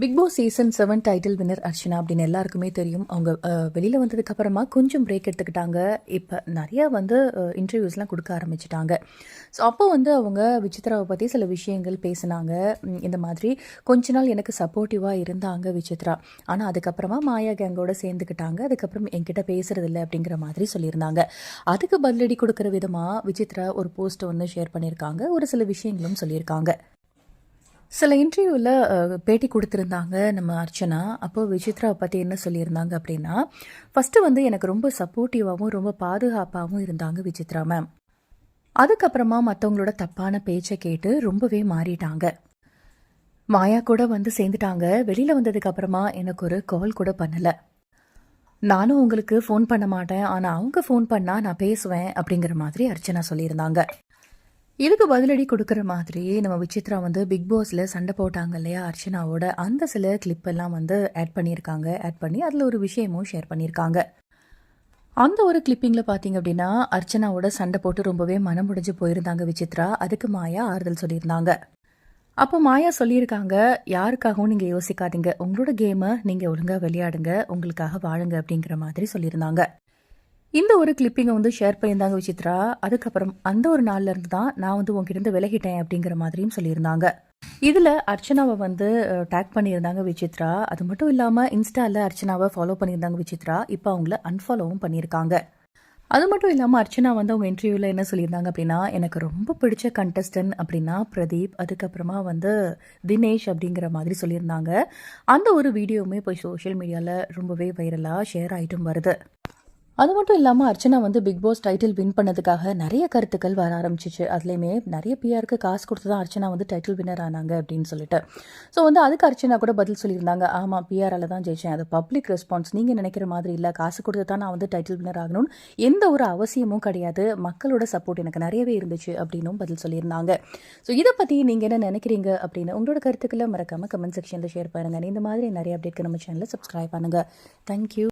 Bigg Boss season seven title winner Archana அப்படின்னு எல்லாருக்குமே தெரியும். அவங்க வெளியில் வந்ததுக்கப்புறமா கொஞ்சம் பிரேக் எடுத்துக்கிட்டாங்க. இப்போ நிறையா வந்து இன்டர்வியூஸ்லாம் கொடுக்க ஆரம்பிச்சிட்டாங்க. ஸோ அப்போ வந்து அவங்க விசித்ராவை பற்றி சில விஷயங்கள் பேசினாங்க. இந்த மாதிரி கொஞ்ச நாள் எனக்கு சப்போர்ட்டிவாக இருந்தாங்க விசித்ரா. ஆனால் அதுக்கப்புறமா மாயா கேங்கோட சேர்ந்துக்கிட்டாங்க. அதுக்கப்புறம் என்கிட்ட பேசுறது இல்லை அப்படிங்கிற மாதிரி சொல்லியிருந்தாங்க. அதுக்கு பதிலடி கொடுக்குற விதமாக விசித்ரா ஒரு போஸ்ட்டை ஒன்று ஷேர் பண்ணியிருக்காங்க. ஒரு சில விஷயங்களும் சொல்லியிருக்காங்க. சில இன்டர்வியூவில் பேட்டி கொடுத்துருந்தாங்க நம்ம அர்ச்சனா. அப்போது விசித்ராவை பற்றி என்ன சொல்லியிருந்தாங்க அப்படின்னா ஃபஸ்ட்டு வந்து எனக்கு ரொம்ப சப்போர்ட்டிவாகவும் ரொம்ப பாதுகாப்பாகவும் இருந்தாங்க விசித்ரா மேம் அதுக்கப்புறமா மற்றவங்களோட தப்பான பேச்சை கேட்டு ரொம்பவே மாறிட்டாங்க. மாயா கூட வந்து சேர்ந்துட்டாங்க. வெளியில் வந்ததுக்கப்புறமா எனக்கு ஒரு கால் கூட பண்ணலை. நானும் உங்களுக்கு ஃபோன் பண்ண மாட்டேன். ஆனால் அவங்க ஃபோன் பண்ணால் நான் பேசுவேன் அப்படிங்கிற மாதிரி அர்ச்சனா சொல்லியிருந்தாங்க. இதுக்கு பதிலடி கொடுக்குற மாதிரி நம்ம விசித்ரா வந்து பிக் பாஸில் சண்டை போட்டாங்க இல்லையா அர்ச்சனாவோட அந்த சில கிளிப்பெல்லாம் வந்து ஆட் பண்ணியிருக்காங்க. ஆட் பண்ணி அதில் ஒரு விஷயமும் ஷேர் பண்ணியிருக்காங்க. அந்த ஒரு கிளிப்பிங்கில் பார்த்தீங்க அப்படின்னா அர்ச்சனாவோட சண்டை போட்டு ரொம்பவே மனம் முடிஞ்சு போயிருந்தாங்க விசித்ரா. அதுக்கு மாயா ஆறுதல் சொல்லியிருந்தாங்க. அப்போ மாயா சொல்லியிருக்காங்க யாருக்காகவும் நீங்கள் யோசிக்காதீங்க. உங்களோட கேமை நீங்கள் ஒழுங்காக விளையாடுங்க. உங்களுக்காக வாழுங்க. அப்படிங்கிற மாதிரி சொல்லியிருந்தாங்க. இந்த ஒரு கிளிப்பிங்கை வந்து ஷேர் பண்ணியிருந்தாங்க விசித்ரா. அதுக்கப்புறம் அந்த ஒரு நாள்ல இருந்து தான் நான் வந்து உங்ககிட்ட இருந்து விலகிட்டேன் அப்படிங்கிற மாதிரியும் சொல்லியிருந்தாங்க. இதில் அர்ச்சனாவை வந்து டேக் பண்ணியிருந்தாங்க விசித்ரா. அது மட்டும் இல்லாமல் இன்ஸ்டாவில் அர்ச்சனாவை ஃபாலோ பண்ணியிருந்தாங்க விசித்ரா. இப்போ அவங்கள அன்ஃபாலோவும் பண்ணியிருக்காங்க. அது மட்டும் இல்லாமல் அர்ச்சனா வந்து அவங்க இன்டர்வியூவில் என்ன சொல்லியிருந்தாங்க அப்படின்னா எனக்கு ரொம்ப பிடிச்ச கண்டஸ்டன்ட் அப்படின்னா பிரதீப் அதுக்கப்புறமா வந்து தினேஷ் அப்படிங்கிற மாதிரி சொல்லியிருந்தாங்க. அந்த ஒரு வீடியோவுமே இப்போ சோஷியல் மீடியாவில் ரொம்பவே வைரலாக ஷேர் ஆகிட்டும் வருது. அது மட்டும் இல்லாமல் அர்ச்சனா வந்து பிக் பாஸ் டைட்டில் வின் பண்ணதுக்காக நிறைய கருத்துக்கள் வர ஆரம்பிச்சிச்சு. அதுலேயுமே நிறைய பிஆருக்கு காசு கொடுத்து தான் அர்ச்சனா வந்து டைட்டில் வின்னர் ஆனாங்க அப்படின்னு சொல்லிட்டு. ஸோ வந்து அதுக்கு அர்ச்சனா கூட பதில் சொல்லியிருந்தாங்க. ஆமாம் பிஆரால் தான் ஜெயிச்சேன். அது பப்ளிக் ரெஸ்பான்ஸ் நீங்கள் நினைக்கிற மாதிரி இல்லை. காசு கொடுத்து தான் நான் வந்து டைட்டில் வின்னர் ஆகணும்னு எந்த ஒரு அவசியமும் கிடையாது. மக்களோட சப்போர்ட் எனக்கு நிறையவே இருந்துச்சு அப்படின்னும் பதில் சொல்லியிருந்தாங்க. ஸோ இதை பற்றி நீங்கள் என்ன நினைக்கிறீங்க அப்படின்னு உங்களோட கருத்துக்களை மறக்காமல் கமெண்ட் செக்ஷனில் ஷேர் பண்ணுங்கள் இந்த மாதிரி நிறைய அப்டேட்க்கு நம்ம சேனலில் சப்ஸ்கிரைப் பண்ணுங்கள் தேங்க்யூ